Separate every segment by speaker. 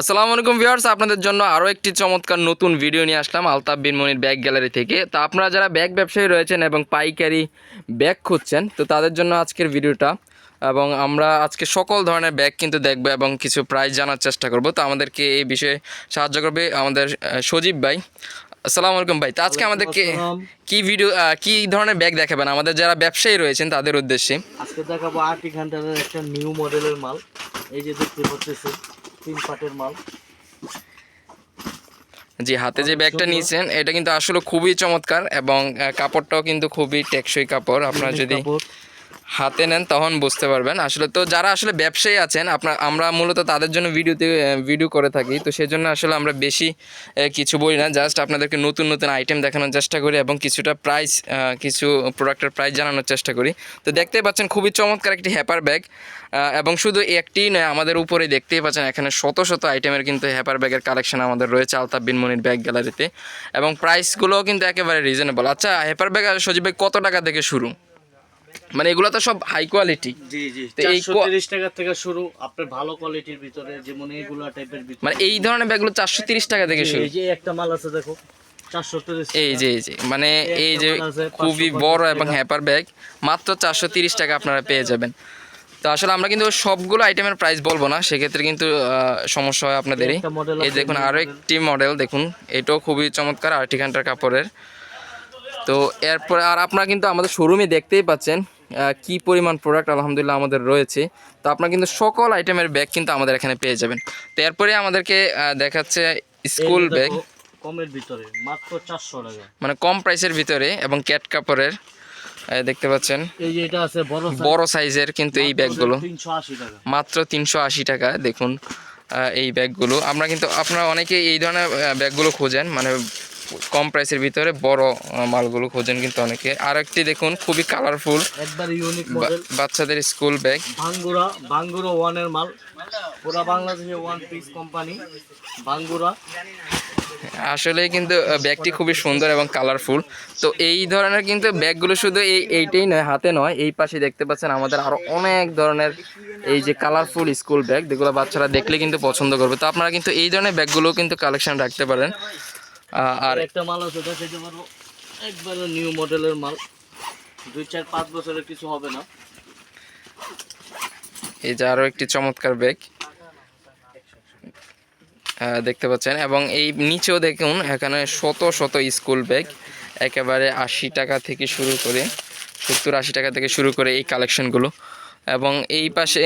Speaker 1: আসসালামু আলাইকুম ভিউয়ার্স আপনাদের জন্য আরও একটি চমৎকার নতুন ভিডিও নিয়ে আসলাম আলতাফ বিন মনির ব্যাগ গ্যালারি থেকে। তো আপনারা যারা ব্যাগ ব্যবসায়ী রয়েছেন এবং পাইকারি ব্যাগ খুঁজছেন তো তাদের জন্য আজকের ভিডিওটা এবং আমরা আজকে সকল ধরনের ব্যাগ কিন্তু দেখব এবং কিছু প্রাইস জানার চেষ্টা করব। তো আমাদেরকে এই বিষয়ে সাহায্য করবে আমাদের সজীব ভাই। আসসালামু আলাইকুম ভাই তো আজকে আমাদেরকে। কি ভিডিও কি ধরনের ব্যাগ দেখাবেন? আমাদের যারা ব্যবসায়ী রয়েছেন তাদের উদ্দেশ্যে।
Speaker 2: আজকে দেখাবো হান্টারের একটা নিউ মডেলের মাল। এই যে দেখতে পাচ্ছেন। তিন পাটের মাল।
Speaker 1: জি হাতে যে ব্যাগটা নিয়েছেন এটা কিন্তু আসলে খুবই চমৎকার এবং কাপড়টাও কিন্তু খুবই টেকসই কাপড়। আপনার যদি। হাতে নেন, তখন বুঝতে পারবেন। আসলে তো যারা আসলে ব্যবসায়ী আছেন, আপনার, আমরা মূলত তাদের জন্য ভিডিওতে ভিডিও করে থাকি। তো সেই জন্য আসলে আমরা বেশি কিছু বলি না। জাস্ট আপনাদেরকে নতুন নতুন আইটেম দেখানোর চেষ্টা করি এবং কিছুটা প্রাইস কিছু প্রোডাক্টের প্রাইস জানানোর চেষ্টা করি। তো দেখতেই পাচ্ছেন, খুবই চমৎকার একটি হ্যাপার ব্যাগ এবং শুধু একটি নয়, আমাদের উপরে দেখতেই পাচ্ছেন, এখানে শত শত আইটেমের কিন্তু হ্যাপার ব্যাগের কালেকশন আমাদের রয়েছে আলতাফ বিন মনির ব্যাগ গ্যালারিতে এবং প্রাইসগুলোও কিন্তু একেবারে রিজনেবল আচ্ছা হ্যাপার ব্যাগ সজীব ভাই কত টাকা থেকে শুরু? মানে এগুলো তো সব হাই কোয়ালিটি
Speaker 2: জি জি তিরিশ টাকা থেকে শুরু আপনার ভালো কোয়ালিটির ভিতরে যেমন এইগুলা টাইপের
Speaker 1: মানে এই ধরনের ব্যাগগুলো চারশো তিরিশ টাকা থেকে শুরু।
Speaker 2: এই যে একটা মাল আছে দেখো
Speaker 1: এই যে এই যে মানে এই যে খুবই বড় এবং হ্যাপার ব্যাগ মাত্র চারশো তিরিশ টাকা আপনারা পেয়ে যাবেন। তো আসলে আমরা কিন্তু সবগুলো আইটেমের প্রাইস বলব না সেক্ষেত্রে কিন্তু সমস্যা হয় আপনাদেরই। এই দেখুন আরও একটি মডেল দেখুন এটাও খুবই চমৎকার আর্টিকান্টার কাপড়ের। তো এরপরে আর আপনারা কিন্তু আমাদের শোরুমে দেখতেই পাচ্ছেন কি পরিমাণ প্রোডাক্ট আলহামদুলিল্লাহ আমাদের রয়েছে। তো আপনারা কিন্তু সকল আইটেমের ব্যাগ কিন্তু আমাদের এখানে পেয়ে যাবেন। তো এরপরে আমাদেরকে দেখাচ্ছে স্কুল ব্যাগ
Speaker 2: কমের ভিতরে মাত্র চারশো টাকা।
Speaker 1: মানে কম প্রাইসের ভিতরে এবং ক্যাট কাপড়ের দেখতে পাচ্ছেন।
Speaker 2: এই যে এটা আছে বড়
Speaker 1: বড় সাইজের কিন্তু এই ব্যাগগুলো
Speaker 2: টাকা।
Speaker 1: মাত্র তিনশো আশি টাকা দেখুন এই ব্যাগগুলো আমরা কিন্তু আপনারা অনেকে এই ধরনের ব্যাগগুলো খোঁজেন মানে কম প্রাইসের ভিতরে বড় মালগুলো খোঁজেন কিন্তু অনেকে। আর একটি দেখুন খুবই কালারফুল
Speaker 2: একবার ইউনিক মডেল
Speaker 1: বাচ্চাদের স্কুল ব্যাগ
Speaker 2: ভাঙ্গুরা ভাঙ্গুরা ওয়ানের মাল। পুরা বাংলাদেশে ওয়ান পিস কোম্পানি ভাঙ্গুরা
Speaker 1: আসলে কিন্তু ব্যাগটি খুবই সুন্দর এবং কালারফুল তো এই ধরনের কিন্তু ব্যাগগুলো শুধু এই এইটাই নয় হাতে নয়। এই পাশে দেখতে পাচ্ছেন আমাদের আরও অনেক ধরনের এই যে কালারফুল স্কুল ব্যাগ যেগুলো বাচ্চারা দেখলে কিন্তু পছন্দ করবে। তো আপনারা কিন্তু এই ধরনের ব্যাগগুলোও কিন্তু কালেকশন রাখতে পারেন। আর
Speaker 2: একটা মাল আছে দেখাইতে পারব একবারে নিউ মডেলের মাল। দুই চার পাঁচ বছরের কিছু হবে না।
Speaker 1: এই যে আরও একটি চমৎকার ব্যাগ দেখতে পাচ্ছেন এবং এই নিচেও দেখুন এখানে শত শত স্কুল ব্যাগ একেবারে আশি টাকা থেকে শুরু করে সত্তর আশি টাকা থেকে শুরু করে এই কালেকশনগুলো এবং এই পাশে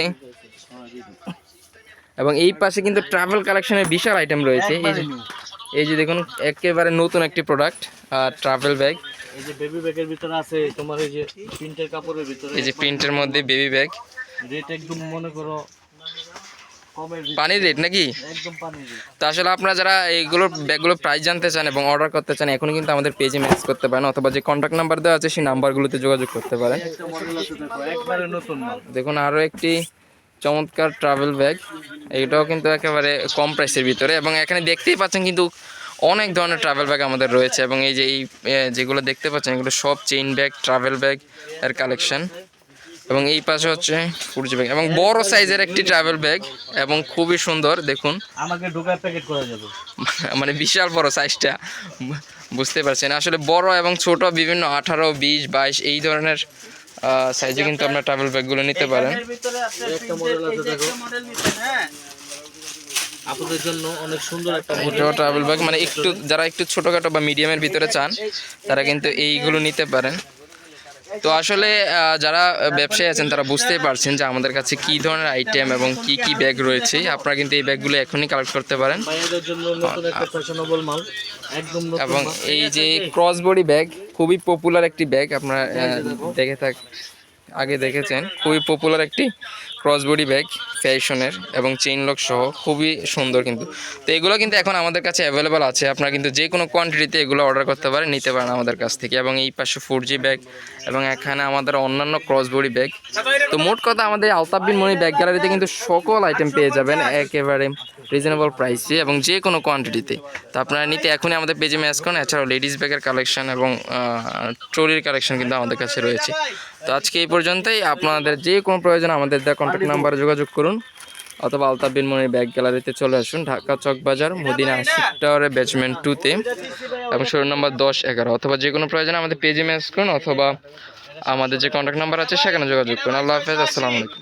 Speaker 1: এবং এই পাশে কিন্তু ট্রাভেল কালেকশনের বিশাল আইটেম রয়েছে। এই এই যে দেখুন একেবারে নতুন একটি প্রোডাক্ট আর ট্রাভেল ব্যাগ
Speaker 2: এই যে বেবি ব্যাগের ভিতরে আছে তোমার এই যে প্রিন্টের কাপড়ের ভিতরে।
Speaker 1: এই যে প্রিন্টের মধ্যে বেবি ব্যাগ
Speaker 2: রেট একদম মনে করো
Speaker 1: পানির রেট নাকি? তো আসলে আপনারা যারা এইগুলোর ব্যাগগুলো প্রাইস জানতে চান এবং অর্ডার করতে চান এখনই কিন্তু আমাদের পেজে মেসেজ করতে পারেন অথবা যে কন্ট্যাক্ট নাম্বার দেওয়া আছে সেই নাম্বারগুলোতে যোগাযোগ করতে পারেন। দেখুন আরও একটি চমৎকার ট্রাভেল ব্যাগ এইটাও কিন্তু একেবারে কম প্রাইসের ভিতরে এবং এখানে দেখতেই পাচ্ছেন কিন্তু অনেক ধরনের ট্রাভেল ব্যাগ আমাদের রয়েছে এবং এই যে এই যেগুলো দেখতে পাচ্ছেন এগুলো সব চেইন ব্যাগ ট্রাভেল ব্যাগ এর কালেকশন এবং এই পাশে হচ্ছে ফুরজি ব্যাগ এবং বড় সাইজের একটি ট্রাভেল ব্যাগ এবং খুবই সুন্দর দেখুন।
Speaker 2: আমাকে ঢোকায় প্যাকেট করা যাবে।
Speaker 1: মানে বিশাল বড় সাইজটা বুঝতে পারছেন আসলে বড় এবং ছোট বিভিন্ন আঠারো বিশ বাইশ এই ধরনের সাইজে কিন্তু আপনার ট্রাভেল ব্যাগগুলো নিতে পারেন।
Speaker 2: একটা মডেল আছে দেখো। আপনাদের জন্য অনেক সুন্দর একটা
Speaker 1: এটাও ট্রাভেল ব্যাগ মানে একটু যারা একটু ছোটখাটো বা মিডিয়ামের ভিতরে চান তারা কিন্তু এইগুলো নিতে পারেন। তো আসলে যারা ব্যবসায়ী আছেন তারা বুঝতেই পারছেন যে আমাদের কাছে কি ধরনের আইটেম এবং কি কি ব্যাগ রয়েছে। আপনারা কিন্তু এই ব্যাগগুলো এখনই কালেক্ট করতে পারেন। এবং এই যে ক্রস বডি ব্যাগ খুবই পপুলার একটি ব্যাগ আপনারা দেখে থাক আগে দেখেছেন। খুবই পপুলার একটি ক্রস বডি ব্যাগ ফ্যাশনের এবং চেইন লক সহ খুবই সুন্দর কিন্তু। তো এগুলো কিন্তু এখন আমাদের কাছে অ্যাভেলেবেল আছে। আপনারা কিন্তু যে কোনো কোয়ান্টিটিতে এগুলো অর্ডার করতে পারেন, নিতে পারেন আমাদের কাছ থেকে। এবং এই পাশে ফোর জি ব্যাগ এবং এখানে আমাদের অন্যান্য ক্রস বডি ব্যাগ তো মোট কথা আমাদের আলতাবিন মনি ব্যাগ গ্যালারিতে কিন্তু সকল আইটেম পেয়ে যাবেন একেবারে রিজনেবল প্রাইসে এবং যে কোনো কোয়ান্টিটিতে তো আপনারা নিতে এখনই আমাদের পেজে ম্যাচ করুন। এছাড়াও লেডিস ব্যাগের কালেকশন এবং ট্রলির কালেকশন কিন্তু আমাদের কাছে রয়েছে। তো আজকে এই পর্যন্তই। আপনাদের যে কোনো প্রয়োজন আমাদের দেওয়া কন্ট্যাক্ট নাম্বারে যোগাযোগ করুন। অথবা আলতাফ বিনমনির ব্যাগ গ্যালারিতে চলে আসুন, ঢাকা চক বাজার মদিনা আশিক টাওয়ারের ব্যাচমেন্ট টুতে এবং শোরুম নম্বর দশ এগারো। অথবা যে কোনো প্রয়োজনে আমাদের পেজে মেসেজ করুন, অথবা আমাদের যে কন্ট্যাক্ট নাম্বার আছে, সেখানে যোগাযোগ করুন। আল্লাহ হাফেজ, আসসালামু আলাইকুম।